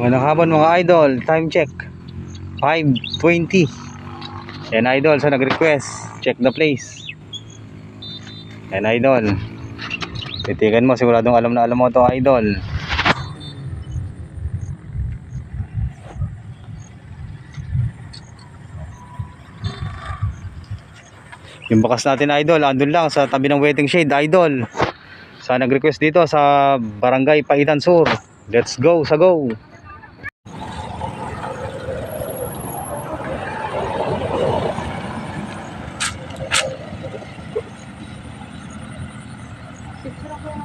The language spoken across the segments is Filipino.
Magandang hapon mga idol. Time check. 5.20. Yan idol. Sa nag-request. Check the place. Yan idol. Titigan mo. Siguradong alam na alam mo to idol. Yung bakas natin idol. Andun lang sa tabi ng waiting shade idol. Sa nag-request dito sa Barangay Paitan Sur. Let's go sa go. Hey,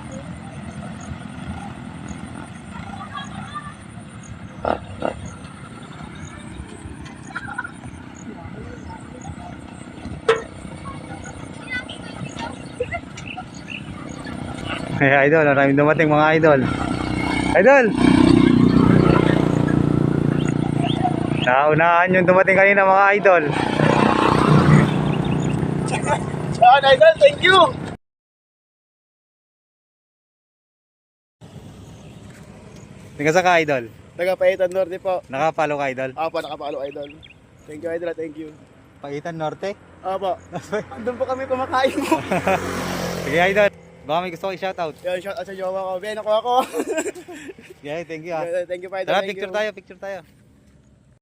idol, maraming dumating mga idol. Idol! Naunahan yung dumating kanina mga idol. John Idol, thank you! Tingnan sa ka idol. Taga-Paitan Norte po. Nakapalo ka idol. Apo, nakapalo Idol. Thank you Idol, thank you. Paitan Norte. Apo, doon po kami kumakain mo. Sige idol. Baka may gusto ko i-shoutout. Yan, shout out sa jowa ko. Ben, ako ako. Okay, thank you ah. thank you Idol, Tara, thank picture you. tayo, picture tayo.